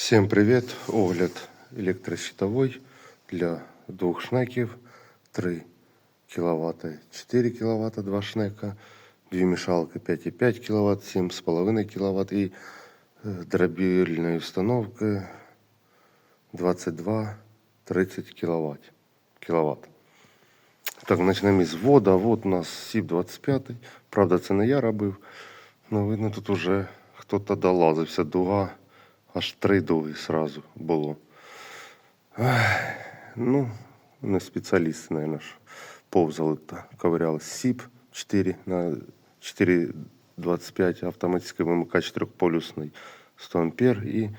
Всім привіт! Огляд електрощитовой для двох шнеків 3 кВт, 4 кВт, 2 шнека, дві мішалки 5,5 кВт, 7,5 кВт і е, дробільної установки 22-30 кВт. кВт. Так, почнемо із вода. Вот у нас СІП 25. Правда, це не я робив. Ну, видно, тут уже хто-то долазився. Дуга, аж три дуги сразу було. Ах, ну, не спеціалісти, мабуть, повзали та ковырялись. СІП 4 на 4,25 автоматичний вимикач трьохполюсний 100 ампер і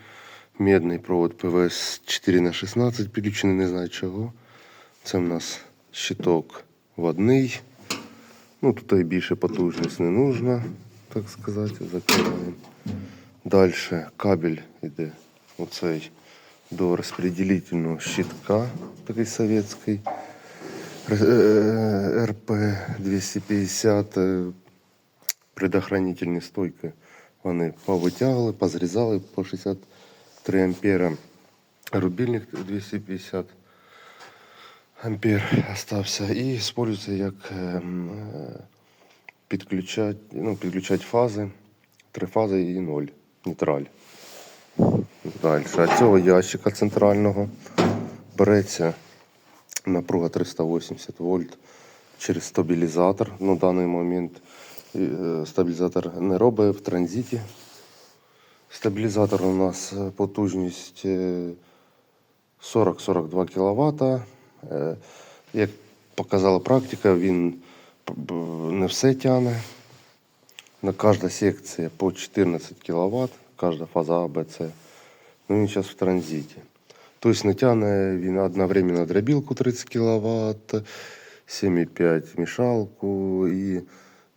медний провод ПВС 4 на 16 підключений, не знаю чого. Це в нас щиток водний. Ну, тут і більше потужність не нужна, так сказати, закриваємо. Далі кабель йде оцей до розподілительного щитка, такий совєтський. РП 250 е, предохранительні стойки. Вони повитягли, позрізали по 63 ампера. Рубільник 250 ампер остався і использується як е, ну, підключать фази, три фази і ноль, нейтраль. Далі. А цього ящика центрального береться напруга 380 вольт через стабілізатор. На даний момент е, стабілізатор не робить в транзиті. Стабілізатор у нас е, потужність е, 40-42 кВт. Е, Як показала практика, він не все тягне. На кожна секція по 14 кВт, кожна фаза А, Б, С. Ну, він зараз в транзиті. Тобто не тягне він одновременно дробілку 30 кВт, 7,5 мішалку і,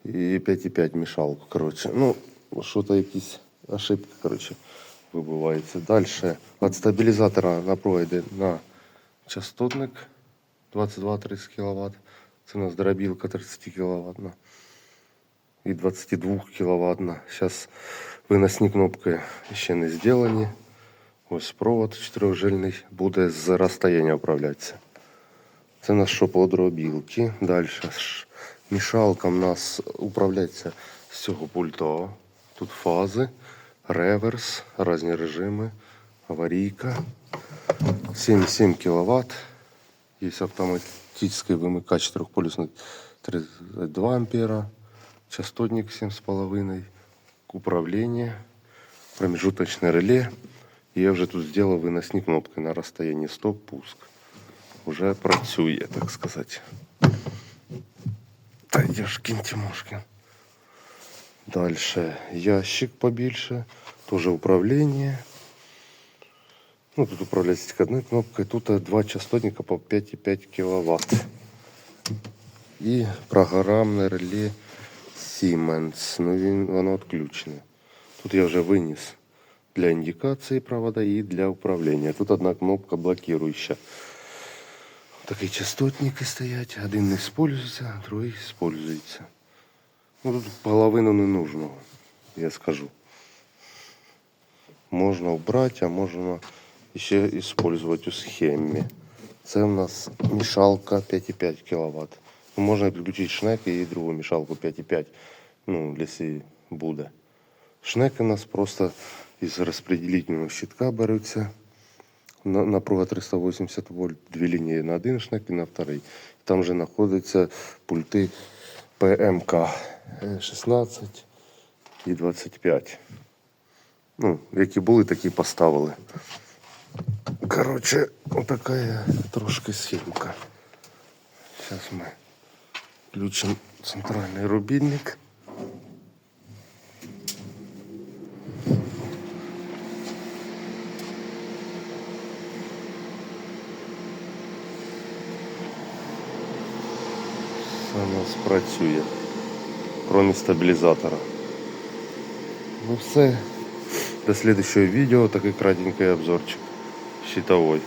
і 5,5 мішалку. Коротше. Ну, що-то якісь ошибки, коротше, вибиваються. Далі від стабілізатора напруга йде на частотник 22-30 кВт. Це у нас дробілка 30 кВт. І 22 кВт. Зараз виносні кнопки ще не зроблені. Ось провод чотирьохжильний буде з розстояння управлятися. Це у нас що по дробілки. Далі ж мішалка у нас управляється з цього пульта. Тут фази, реверс, різні режими, аварійка. 7,7 кВт. Є автоматичний вимикач трьохполюсний 32 ампера. Частотник 7,5. Управление. Промежуточное реле. І Я вже тут зробив виносні кнопки на розстоянні стоп-пуск. Уже працює, так сказати. Та Яшкін Тимошкін. Дальше ящик побільше. Тоже управление. Ну, тут управляється тільки одною кнопкою. Тут е, два частотника по 5,5 кВт. І програмне реле Siemens. Ну, він, воно відключене. Тут я вже виніс для індикації провода і для управління. Тут одна кнопка блокирующая. Такі частотники стоять. Один не использується, другий использується. Ну, тут половину не нужно, я скажу. Можна убрати, а можна ще использовать у схемі. Це у нас мішалка 5,5 кВт. Ну, Можна підключити шнек і другу мішалку 5,5, ну, якщо буде. Шнеки у нас просто із розподілительного щитка беруться. На- Напруга 380 вольт, дві лінії на один шнек і на вторий. Там же знаходяться пульти ПМК е, 16 і 25. Ну, які були, такі поставили. Коротше, отака трошки схемка. Зараз ми включимо центральний рубільник. Все у нас працює, крім стабілізатора. Ну все. До следующего видео такой кратенький обзорчик щитовой.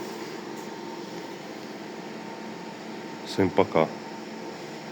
Всем пока.